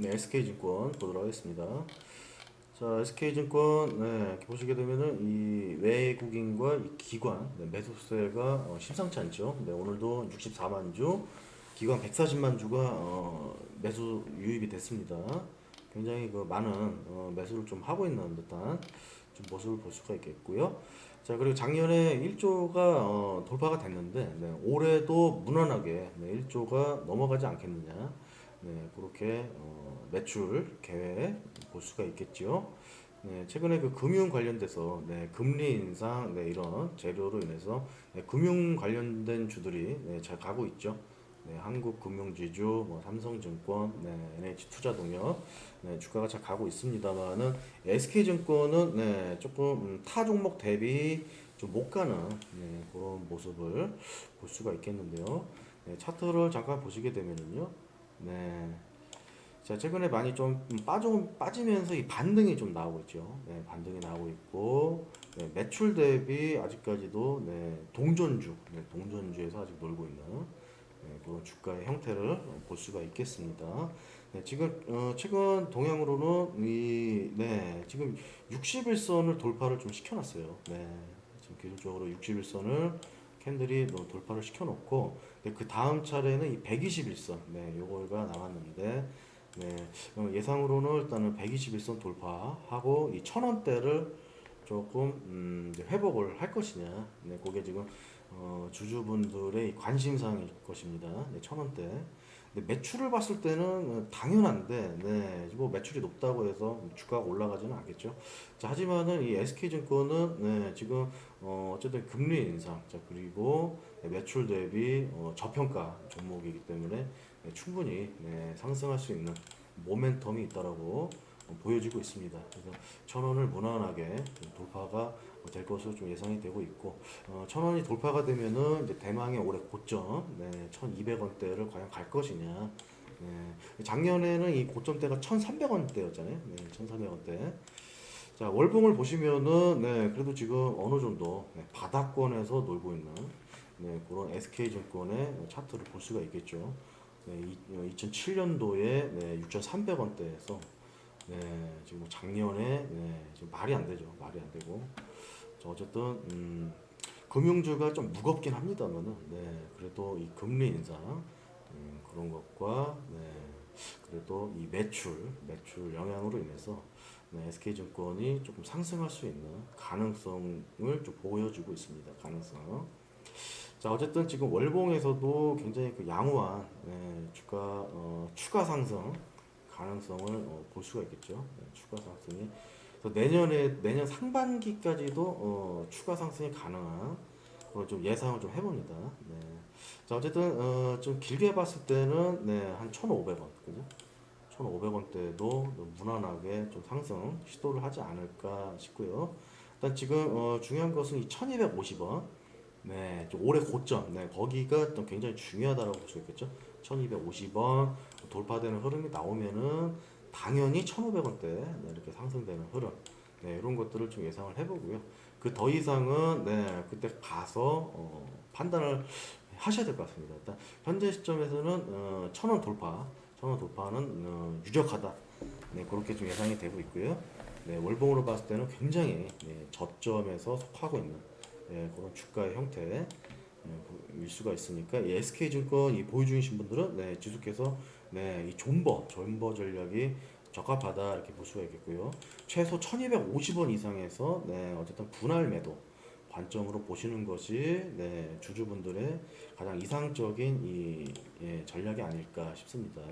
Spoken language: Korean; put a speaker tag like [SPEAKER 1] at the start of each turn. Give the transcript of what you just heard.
[SPEAKER 1] 네, SK증권 보도록 하겠습니다. 자, SK증권 네, 이렇게 보시게 되면은 이 외국인과 이 기관 네, 매수세가 어, 심상치 않죠. 네, 오늘도 64만 주, 기관 140만 주가 어, 매수 유입이 됐습니다. 굉장히 그 많은 어, 매수를 좀 하고 있는 듯한 좀 모습을 볼 수가 있겠고요. 자 그리고 작년에 1조가 어, 돌파가 됐는데 네, 올해도 무난하게 네, 1조가 넘어가지 않겠느냐. 네, 그렇게 어, 매출 계획 볼 수가 있겠죠. 네, 최근에 그 금융 관련돼서 네, 금리 인상 네, 이런 재료로 인해서 네, 금융 관련된 주들이 네, 잘 가고 있죠. 네, 한국금융지주, 뭐 삼성증권, 네, NH투자동역 네, 주가가 잘 가고 있습니다만은 SK증권은 네, 조금 음, 타 종목 대비 좀 못 가는 네, 그런 모습을 볼 수가 있겠는데요. 네, 차트를 잠깐 보시게 되면은요. 네. 자, 최근에 많이 좀 빠져, 빠지면서 이 반등이 좀 나오고 있죠. 네, 반등이 나오고 있고, 네, 매출 대비 아직까지도, 네, 동전주, 네, 동전주에서 아직 놀고 있는, 네, 그런 주가의 형태를 어, 볼 수가 있겠습니다. 네, 지금, 어, 최근 동향으로는 이, 네, 지금 61선을 돌파를 좀 시켜놨어요. 네, 지금 기술적으로 61선을 캔들이 뭐 돌파를 시켜놓고, 네, 그 다음 차례는 이 121선, 네, 요거가 나왔는데, 네, 어, 예상으로는 일단은 121선 돌파하고 이 천원대를 조금 음, 회복을 할 것이냐, 네, 그게 지금 어, 주주분들의 관심사일 것입니다. 네, 천원대. 매출을 봤을 때는 어, 당연한데, 네, 뭐 매출이 높다고 해서 주가가 올라가지는 않겠죠. 자, 하지만은 이 SK증권은 네, 지금 어, 어쨌든 금리 인상, 자 그리고 네, 매출 대비 어, 저평가 종목이기 때문에 네, 충분히 네, 상승할 수 있는 모멘텀이 있다라고 어, 보여지고 있습니다. 그래서 천 원을 무난하게 돌파가 될 것으로 좀 예상이 되고 있고 어, 천 원이 돌파가 되면은 이제 대망의 올해 고점 네, 1,200원대를 과연 갈 것이냐. 네, 작년에는 이 고점대가 1,300원대였잖아요. 네, 1,300원대. 자 월봉을 보시면은 네 그래도 지금 어느 정도 네, 바닥권에서 놀고 있는 네, 그런 SK증권의 차트를 볼 수가 있겠죠. 네, 2007년도에 네, 6,300원대에서 네, 지금 뭐 작년에 네, 지금 말이 안 되죠. 말이 안 되고. 자, 어쨌든 음, 금융주가 좀 무겁긴 합니다만은 네, 그래도 이 금리 인상 음, 그런 것과 네, 그래도 이 매출 매출 영향으로 인해서 네, SK증권이 조금 상승할 수 있는 가능성을 좀 보여주고 있습니다. 가능성. 자 어쨌든 지금 월봉에서도 굉장히 그 양호한 네, 주가 어, 추가 상승 가능성을 어, 볼 수가 있겠죠. 네, 추가 상승이 그래서 내년에 내년 상반기까지도 어, 추가 상승이 가능한 그걸 좀 예상을 좀 해봅니다. 네. 자 어쨌든 어, 좀 길게 봤을 때는 네, 한 1,500원 그죠? 1,500원대도 무난하게 좀 상승 시도를 하지 않을까 싶고요. 일단 지금 어, 중요한 것은 이 1,250원 네, 좀 올해 고점, 네, 거기가 좀 굉장히 중요하다고 볼 수 있겠죠. 1250원 돌파되는 흐름이 나오면은 당연히 1500원대 네, 이렇게 상승되는 흐름, 네, 이런 것들을 좀 예상을 해보고요. 그 더 이상은 네, 그때 가서 어, 판단을 하셔야 될 것 같습니다. 일단 현재 시점에서는 어, 천원 돌파, 천원 돌파는 어, 유력하다. 네, 그렇게 좀 예상이 되고 있고요. 네, 월봉으로 봤을 때는 굉장히 네, 저점에서 속하고 있는 예, 그런 주가의 형태 예, 일 수가 있으니까 이 SK증권 이 보유 중이신 분들은 네, 지속해서 네, 이 존버 존버 전략이 적합하다 이렇게 볼 수가 있겠고요. 최소 1,250원 이상에서 네, 어쨌든 분할 매도 관점으로 보시는 것이 네, 주주분들의 가장 이상적인 이 예, 전략이 아닐까 싶습니다.